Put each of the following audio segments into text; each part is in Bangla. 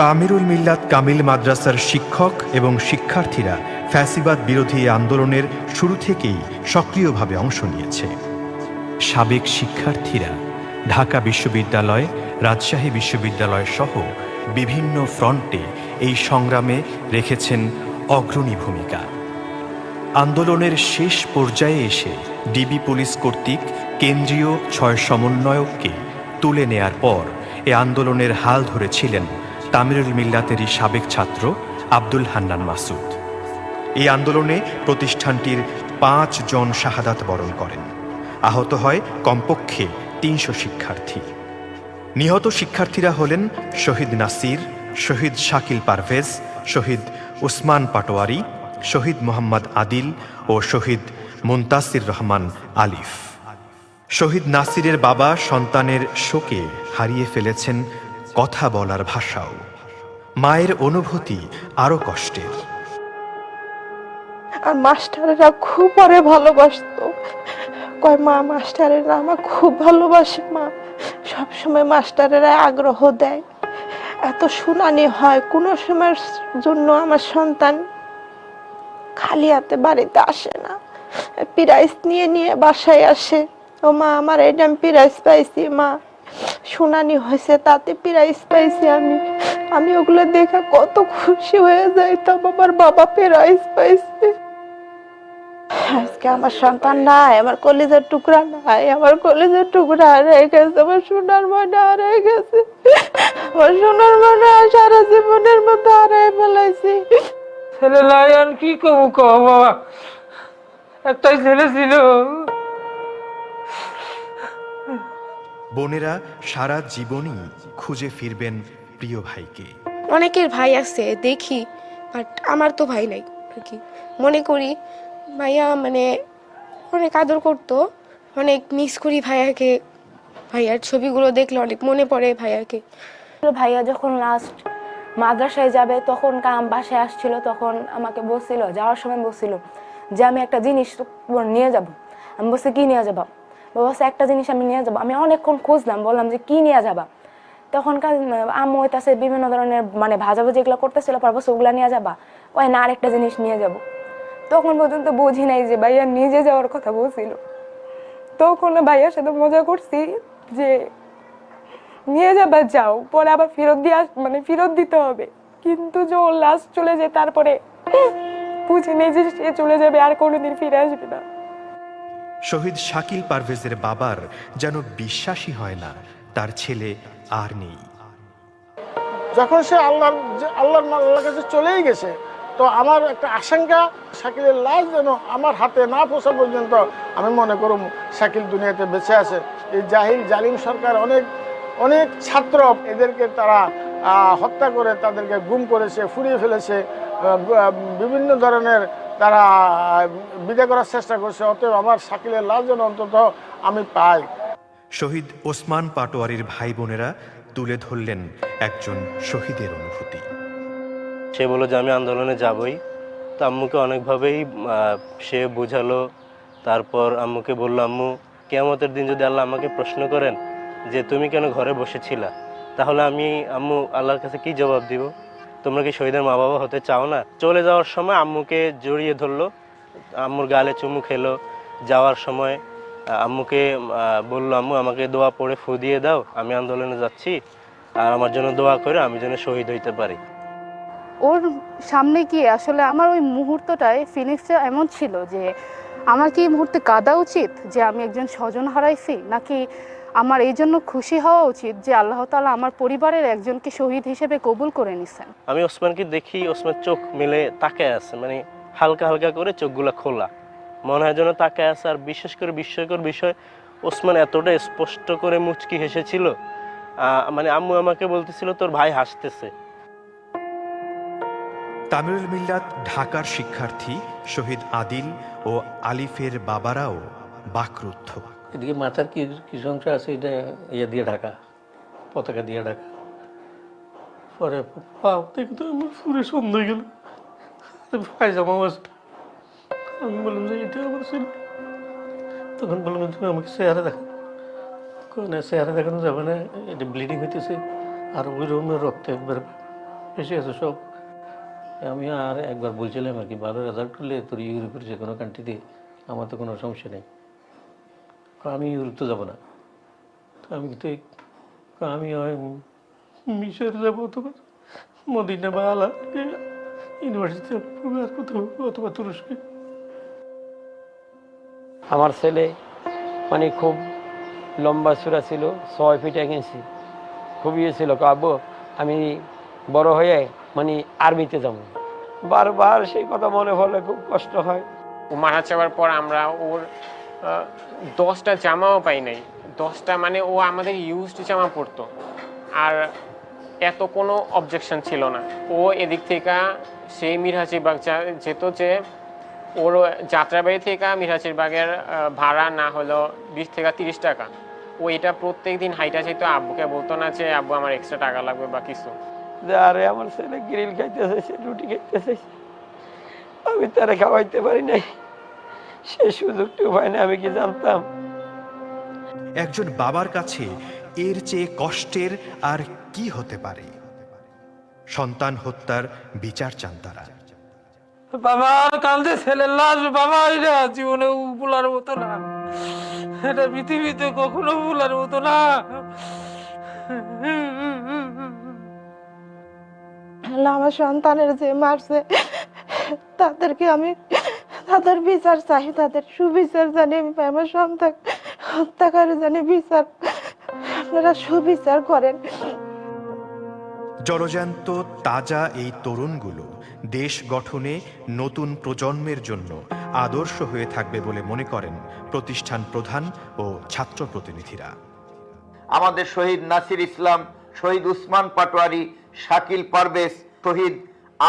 তামিরুল মিল্লাত কামিল মাদ্রাসার শিক্ষক এবং শিক্ষার্থীরা ফ্যাসিবাদ বিরোধী আন্দোলনের শুরু থেকেই সক্রিয়ভাবে অংশ নিয়েছে। সাবেক শিক্ষার্থীরা ঢাকা বিশ্ববিদ্যালয়, রাজশাহী বিশ্ববিদ্যালয় সহ বিভিন্ন ফ্রন্টে এই সংগ্রামে রেখেছেন অগ্রণী ভূমিকা। আন্দোলনের শেষ পর্যায়ে এসে ডিবি পুলিশ কর্তৃক কেন্দ্রীয় ছয় সমন্বয়ককে তুলে নেয়ার পর এ আন্দোলনের হাল ধরেছিলেন তামিরুল মিল্লাতেরই সাবেক ছাত্র আব্দুল হান্নান মাসুদ এই আন্দোলনে প্রতিষ্ঠানটির পাঁচ জন শাহাদাত বরণ করেন। আহত হয় কমপক্ষে তিনশো শিক্ষার্থী। নিহত শিক্ষার্থীরা হলেন শহীদ নাসির, শহীদ শাকিল পারভেজ, শহীদ উসমান পাটোয়ারি, শহীদ মোহাম্মদ আদিল ও শহীদ মুন্তাসির রহমান আলিফ। শহীদ নাসিরের বাবা সন্তানের শোকে হারিয়ে ফেলেছেন কথা বলার ভাষাও। মায়ের অনুভূতি আরও কষ্টের। আর মাস্টারেরা খুব পরে ভালোবাসতো। কয়, মা, মাস্টারেরা আমার খুব ভালোবাসে, মা। সবসময় মাস্টারেরা আগ্রহ দেয়। এত শুনানি হয়, কোনো সময়ের জন্য আমার সন্তান খালি হাতে বাড়িতে আসে না। প্রাইজ নিয়ে নিয়ে বাসায় আসে। ও মা, আমার এটা আমি প্রাইজ পাইছি, মা। শুনানি হয়েছে, তাতে প্রাইজ পাইছি আমি। আমি ওগুলো দেখে কত খুশি হয়ে যাইতাম আমার বাবা প্রাইজ পাইছে। আজকে আমার সন্তান নাই আমার কলেজের টুকরা নাই আমার কলেজের টুকরা হারিয়ে গেছে আমার সোনার ময়না হারিয়ে গেছে। আমার সোনার ময়না সারা জীবনের মতো হারিয়ে ফেলাইছি। ছেলে আর কি কব কব বাবা? একটাই ছেলে ছিল। বোনেরা সারা জীবনই খুঁজে ফিরবেন প্রিয় ভাইকে। অনেকের ভাই আছে দেখি বাট আমার তো ভাই নাই আর কি। মনে করি ভাইয়া মানে অনেক আদর করতো অনেক মিস করি ভাইয়াকে। ভাইয়ার ছবিগুলো দেখলে অনেক মনে পড়ে ভাইয়াকে। ভাইয়া যখন লাস্ট মাদ্রাসায় যাবে তখন কাম বাসায় আসছিল তখন আমাকে বলছিল যাওয়ার সময় বলছিল যে আমি একটা জিনিস নিয়ে যাব। আমি বলছি কি নিয়ে যাবা? বলছে একটা জিনিস আমি নিয়ে যাব। আমি অনেকক্ষণ খুঁজলাম বললাম যে কি নিয়ে যাবা? তখনকার আম্মু হইতাছে বিভিন্ন ধরনের মানে ভাজাভুজি এগুলো করতেছিল পর বলছে ওগুলা নিয়ে যাবা। ওই না আরেকটা জিনিস নিয়ে যাব। তখন পর্যন্ত বুঝি নাই যে ভাইয়া নিজে যাওয়ার কথা বলছিল। তখন ভাইয়ার সাথে মজা করছি যে নিয়ে যাবা, যাও। পরে আবার ফেরত দিয়ে আস মানে ফেরত দিতে হবে। কিন্তু যে লাস্ট চলে যায় তারপরে বুঝি নেই যে সে চলে যাবে, আর কোনোদিন ফিরে আসবে না। শহীদ শাকিল পারভেজের বাবার যেন বিশ্বাসই হয় না। তার ছেলে আর নেই। যখন সে আল্লাহর আল্লাহর আল্লাহর কাছে চলেই গেছে, তো আমার একটা আশঙ্কা, শাকিলের লাশ যেন আমার হাতে না পৌঁছা পর্যন্ত আমি মনে করুম শাকিল দুনিয়াতে বেঁচে আছে। এই জাহিল, জালিম সরকার অনেক অনেক ছাত্র এদেরকে তারা হত্যা করে, তাদেরকে গুম করেছে, ফুরিয়ে ফেলেছে বিভিন্ন ধরনের তারা বিদায় করার চেষ্টা করছে, অতএব আমার শাকিলের লাশ যেন অন্তত আমি পাই। শহীদ ওসমান পাটোয়ারির ভাই বোনেরা তুলে ধরলেন একজন শহীদের অনুভূতি। সে বলল যে, আমি আন্দোলনে যাবই। তো আম্মুকে অনেকভাবেই সে বোঝালো। তারপর আম্মুকে বলল, আম্মু, কেয়ামতের দিন যদি আল্লাহ আমাকে প্রশ্ন করেন যে, তুমি কেন ঘরে বসেছিলা? তাহলে আমি, আম্মু, আল্লাহর কাছে কি জবাব দিব? তোমরা কি শহীদের মা বাবা হতে চাও না? চলে যাওয়ার সময় আম্মুকে জড়িয়ে ধরলো, আম্মুর গালে চুমু খেলো। যাওয়ার সময় আম্মুকে বলল আম্মু আমাকে দোয়া পড়ে ফু দিয়ে দাও আমি আন্দোলনে যাচ্ছি। আর আমার জন্য দোয়া করে আমি যেন শহীদ হইতে পারি। ওর সামনে গিয়ে আসলে আমার ওই মুহূর্তটায় ফিলিংসটা এমন ছিল যে আমার কি এই মুহূর্তে কাঁদা উচিত যে আমি একজন স্বজন হারাইছি? নাকি আমার এই জন্য খুশি হওয়া উচিত যে আল্লাহ তাআলা আমার পরিবারের একজনকে শহীদ হিসেবে কবুল করে নিছেন? আমি ওসমানকে দেখি ওসমান চোখ মেলে তাকে আছে মানে হালকা হালকা করে চোখগুলো খোলা। মনে হয় যেন তাকায় আছে আর বিশেষ করে বিস্ময়কর বিষয় ওসমান এতটা স্পষ্ট করে মুচকি হেসেছিল। মানে আম্মু আমাকে বলতেছিল তোর ভাই হাসতেছে। তামিরুল মিল্লাত ঢাকার শিক্ষার্থী শহীদ আদিল ও আলিফের বাবারাও বাকরুদ্ধ। এদিকে মাথার কি কিছু অংশ আছে এটা ইয়ে দিয়ে ঢাকা পতাকা দিয়ে ঢাকা। পরে পাও দেখে তো আমার সন্দেহ গেল। পায়জামা আছে আমি বললাম যে এটা আমার ছিল। তখন বললাম, তুমি আমাকে চেহারা দেখো। না চেহারা দেখানো যাবে না, এটা ব্লিডিং হইতেছে, আর ওই রকমের রক্ত একবার বেশি আছে সব। আমি আর একবার বলছিলাম আর কি, ভালো রেজাল্ট করলে তোর ইউরোপের যে কোনো কান্ট্রিতে আমার তো কোনো সমস্যা নেই। আমি ইউরোপ তো যাব না। আমি তো আমি মিশর যাব অথবা মদিনা বা আলা ইউনিভার্সিটি অথবা তুরস্কে। আমার ছেলে মানে খুব লম্বা চূড়া ছিল, ছয় ফিট এক ইঞ্চি খুব ইয়ে ছিল আব্বু, আমি বড় হয়ে মানে আর্মিতে যাব। বারবার সেই কথা মনে হলে খুব কষ্ট হয়। ও মারা যাওয়ার পর আমরা ওর দশটা জামাও পাই নাই। দশটা মানে ও আমাদের ইউজড জামা পরতো। আর এত কোনো অবজেকশন ছিল না। ও এদিক থেকে সেই মিরহাজিবাগ যা- যেত যে ওর যাত্রাবাড়ি থেকে আহ, ভাড়া না হলো বিশ থেকে তিরিশ টাকা। ও এটা প্রত্যেক দিন হাইটা যেত আব্বুকে বলতো না যে আব্বু আমার এক্সট্রা টাকা লাগবে বা কিছু। যে আরে আমার ছেলে গ্রিল খাইতে চাইছে রুটি খাইতে চাইছে আমি তারা খাওয়াইতে পারি নাই। সে সুযোগটুকু পাই না আমি কি জানতাম? একজন বাবার কাছে এর চেয়ে কষ্টের আর কি হতে পারে? সন্তান হত্যার বিচার চান তারা। বাবা কালকে ছেলের লাশ বাবা, এটা জীবনে ভুলার মতো না। এটা পৃথিবীতে কখনো ভুলার মতো না। আমার সন্তানের যে মারছে, তাদেরকে আমি, তাদের বিচার চাই, তাদের সুবিচার জানি, আমি আমার সন্তান হত্যাকারী জানি, বিচার, আপনারা সুবিচার করেন। জলজান্ত তাজা এই তরুণগুলো দেশ গঠনে নতুন প্রজন্মের জন্য আদর্শ হয়ে থাকবে বলে মনে করেন প্রতিষ্ঠান প্রধান ও ছাত্র প্রতিনিধিরা। আমাদের শহীদ নাসির ইসলাম, শহীদ উসমান পাটোয়ারি, শাকিল পারভেজ, শহীদ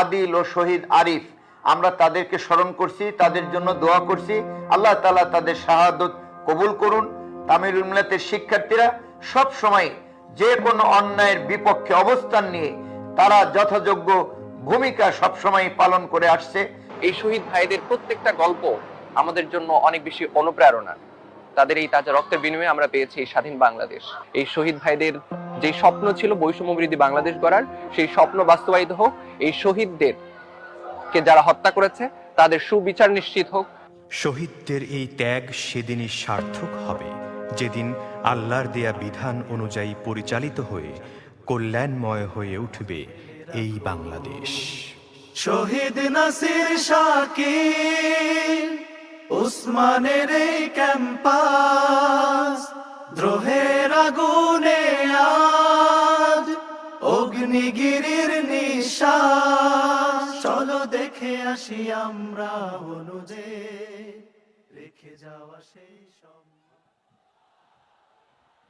আদিল ও শহীদ আরিফ। আমরা তাদেরকে স্মরণ করছি, তাদের জন্য দোয়া করছি। আল্লাহ তালা তাদের শাহাদত কবুল করুন। তামিল মিলাতের শিক্ষার্থীরা সব সময় যে কোনো অন্যায়ের বিপক্ষে অবস্থান নিয়ে তারা যথাযোগ্য ভূমিকা সবসময় পালন করে আসছে। এই শহীদ ভাইদের প্রত্যেকটা গল্প আমাদের জন্য অনেক বেশি অনুপ্রেরণা। তাদের এই তাজা রক্তের বিনিময়ে আমরা পেয়েছি এই স্বাধীন বাংলাদেশ। এই শহীদ ভাইদের যে স্বপ্ন ছিল বৈষম্যবৃদ্ধি বাংলাদেশ গড়ার সেই স্বপ্ন বাস্তবায়িত হোক এই শহীদদের কে যারা হত্যা করেছে তাদের সুবিচার নিশ্চিত হোক। শহীদদের এই ত্যাগ সেদিনই সার্থক হবে। যেদিন আল্লাহর দেয়া বিধান অনুযায়ী পরিচালিত হয়ে কল্যাণময় হয়ে উঠবে এই বাংলাদেশ। শহীদ নাসির শাকির উসমানের এই ক্যাম্পাস, দ্রোহের আগুনে আজ, অগ্নিগিরির নিঃশ্বাস। চলো দেখে আসি আমরা অনুজে, রেখে যাওয়া সেই সব